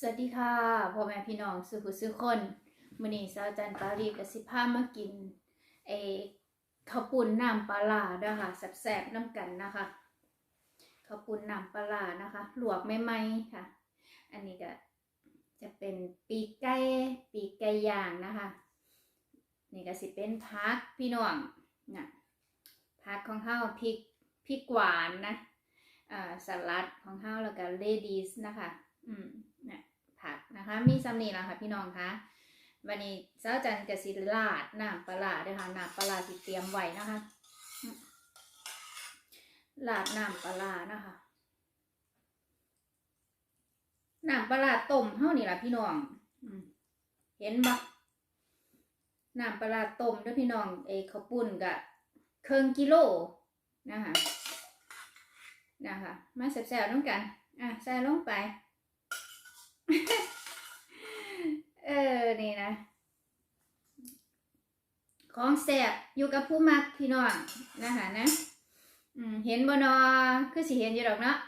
สวัสดีค่ะพ่อแม่พี่น้องสุขุสุขคนมื้อนี้สาวจันปารีกับสิพามากินเอข้าวปุ้นน้ำปลาร้าด้อค่ะแซ่บๆน้ำกันนะคะข้าวปุ้นน้ำปลาร้านะคะหลวกใหม่ๆค่ะ อันนี้ก็จะเป็นปีกไก่ปีกไก่ย่างนะคะ นี่ก็สิเป็นพักพี่น้องนะพักของเฮาพริกพริกหวานนะอ่าสลัดของเฮาแล้วก็เลดี้นะคะ อืม นะคะ มีซัมนี่แล้วค่ะพี่น้องคะวันนี้เจ้าจันกสิลาดน้ำปลาด้วยค่ะน้ำปลาที่เตรียมไว้นะคะลาดน้ำปลานะคะน้ำปลาต้มเท่านี่ล่ะพี่น้องเห็นบ่น้ำปลาต้มด้วยพี่น้องเอยข้าวปุ้นกะครึ่งกิโลนะคะนะคะมาแซ่บๆน้องกัน อะใส่ลงไป เออ นี่นะ ของแสบอยู่กับผู้มักพี่น้องนะคะนะเห็นบนอคือสิเห็นอยู่ดอกเนาะ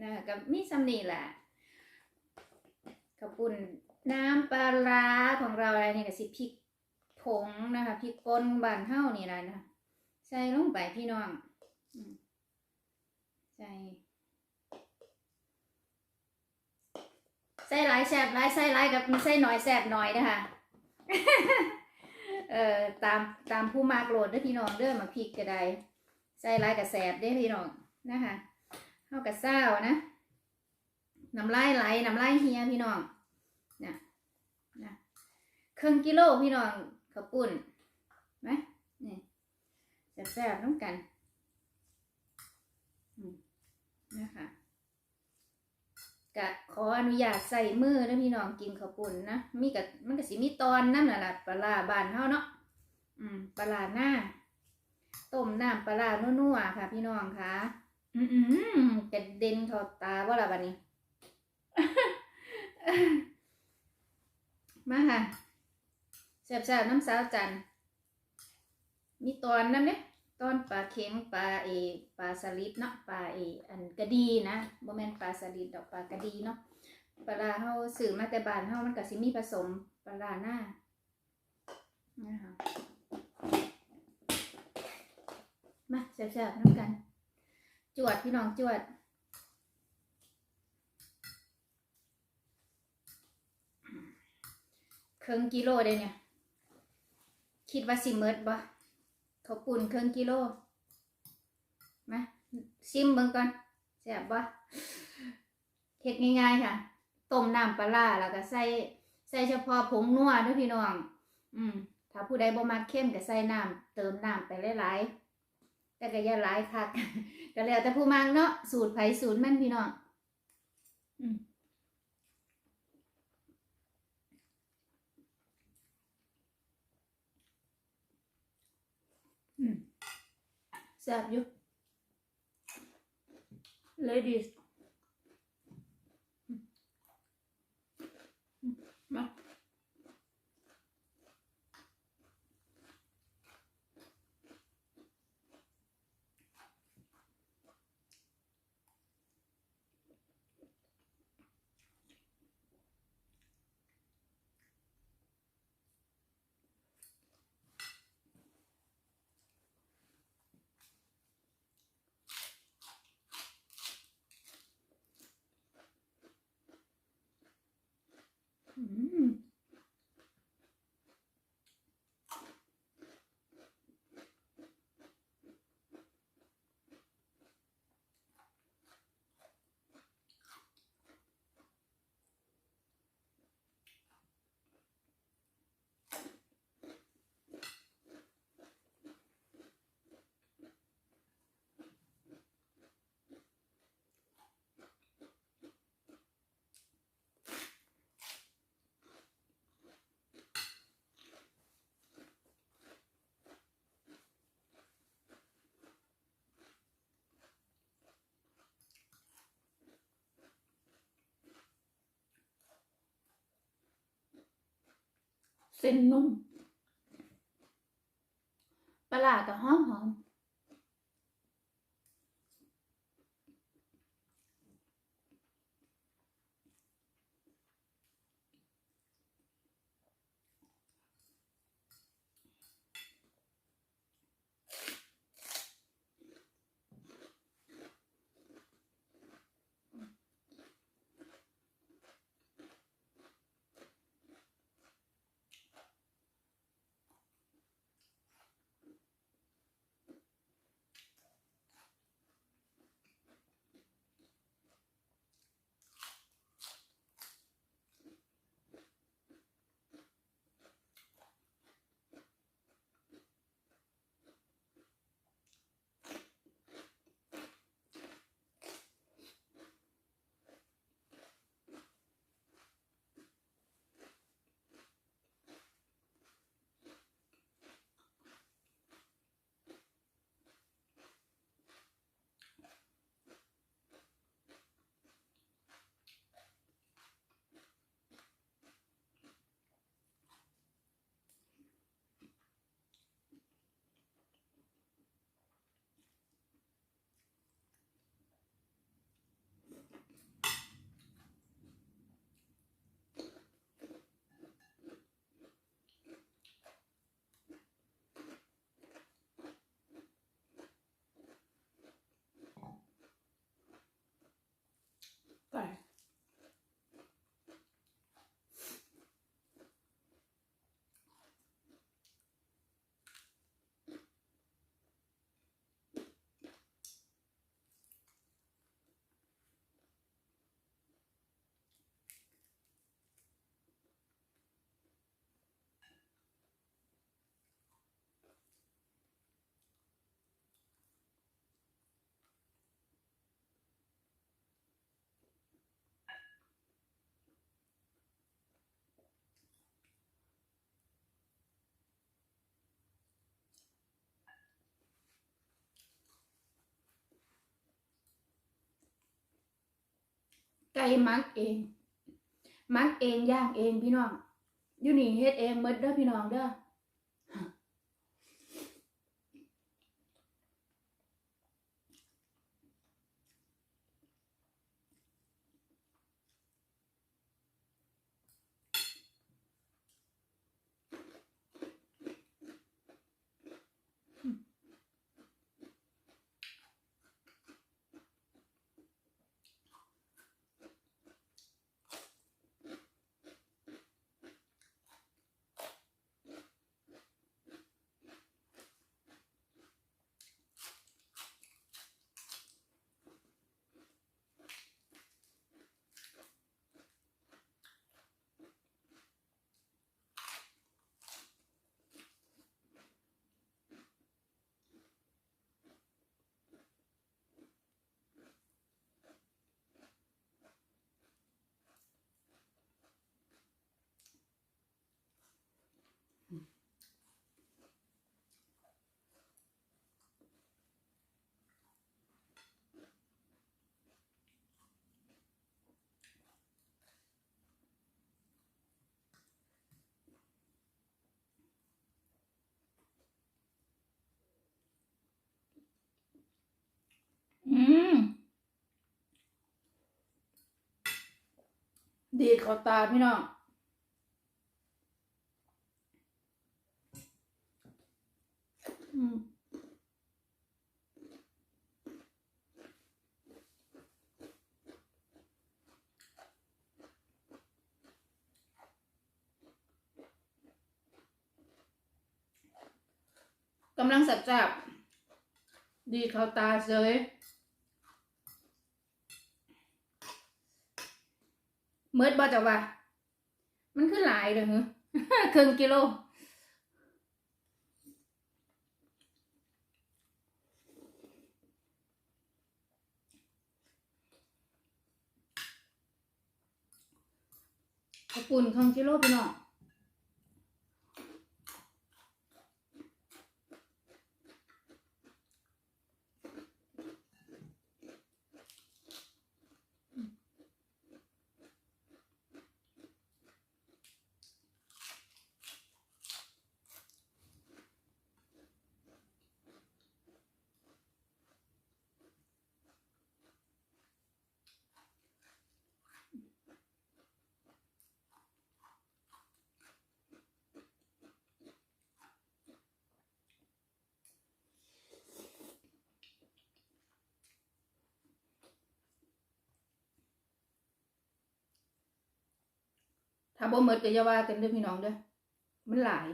นะคะกับมีซัมนี่แหละข้าวปุ้นน้ำปลาร้าของเราอะไรนี่ก็สิพริกผงนะคะพริกป่นบานเฮานี่แหละนะใส่ลงไปพี่น้องใส่ ส่หลายแสบหลายใส่หลายกับใส่หน่อยแสบหน่อยนะคะเอ่อตามตามผู้มากโหลดเด้อพี่น้องเด้อมาพริกก็ได้ใส่หลายกับแสบเด้อพี่น้องนะคะเข้ากับเศร้านะน้ำลายไหลน้ำลายเฮียพี่น้องนะนะครึ่งกิโลพี่น้องข้าวปุ้นไหมนี่แสบๆน้ำกันนะคะ กะขออนุญาตใส่มือนะพี่น้องกินข้าวปุ้นนะมีกะมันก็สิมีตอนนั่นน่ะล่ะปลาบานเฮาเนาะอืมปลาร้าหน้าต้มน้ำปลาร้านัวๆค่ะ พี่น้องค่ะอืมอืมกระเด็นเข้าตาว่าละบัดนี้ มาค่ะแซ่บๆน้ำสาวจันมีตอนนั่นเนี่ย ตอนปลาเค็งปลาเอปลาสลิดเนาะปลาเออันกระดีนะบ่แม่นปลาสลิดดอกปลากระดีเนาะปลาเฮาซื้อมาแต่บ้านเฮามันก็สิมีผสมปลาร้าหน้านะคะมาแซ่บๆน้ำกัน จวดพี่น้องจวดครึ่งกิโลเลยเนี่ย คิดว่าสิเมิดบ่ เขาปุ่นครึ่งกิโลมาซิมเบิ่งก่อนแซ่บบ่เฮ็ดง่ายๆค่ะต้มน้ำปลาแล้วก็ใส่ใส่เฉพาะผงนัวด้วยพี่น้อง อืมถ้าผู้ใดบ่มักเข้มก็ใส่น้ำเติมน้ำไปหลายๆแต่ก็อย่าหลายคักก็แล้วแต่ผู้มักเนาะสูตรไผสูตรมันพี่น้อง อืม อืม แซ่บอยู่ ladies มา อืม เส้นนุ่มปลาหลาก็หอมหอม ไก่มักเอง มักเองย่างเองพี่น้องอยู่นี่เฮ็ดเองเมดเด้อพี่น้องเด้อ อืม ดีดเขาตาพี่น้องอืมกำลังสับจับ ดีเขาตาเฉย เมิดบ่จะว่า มันคือหลายเลยเหรอครึ่งกิโลขอบคุณครึ่งกิโลพี่น้อง ถ้าบ่เมดก็อย่าว่ากันเด้อพี่น้องเด้อมันหลาย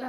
จ้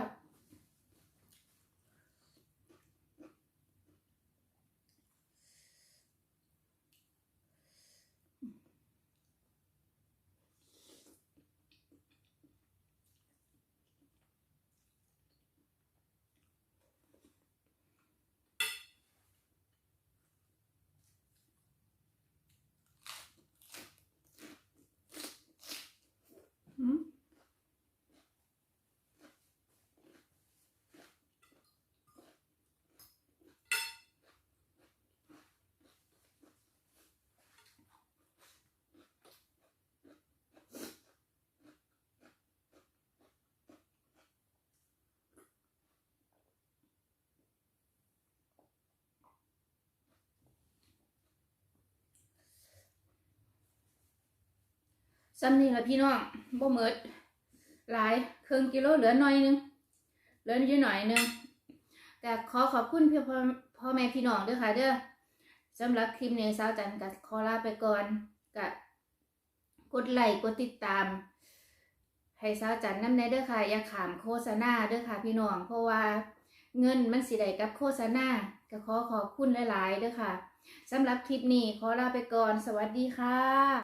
ซ้ำนี่ละพี่น้องบ่หมดหลายครึ่งกิโลเหลือหน่อยหนึงเหลืออยู่หน่อยหนึงแต่ขอขอบคุณพี่อพ่อแม่พี่น้องด้วยค่ะเด้อสำหรับคลิปนี้สาวจันกับขอลาไปก่อนกับกดไลค์กดติดตาม ให้สาวจันน้ำในเด้อค่ะ อย่าขามโฆษณาเด้อค่ะพี่น้อง เพราะว่าเงินมันสิได้กับโฆษณาก็ขอขอบคุณหลาย ๆเด้อค่ะสำหรับคลิปนี้ขอลาไปก่อน สวัสดีค่ะ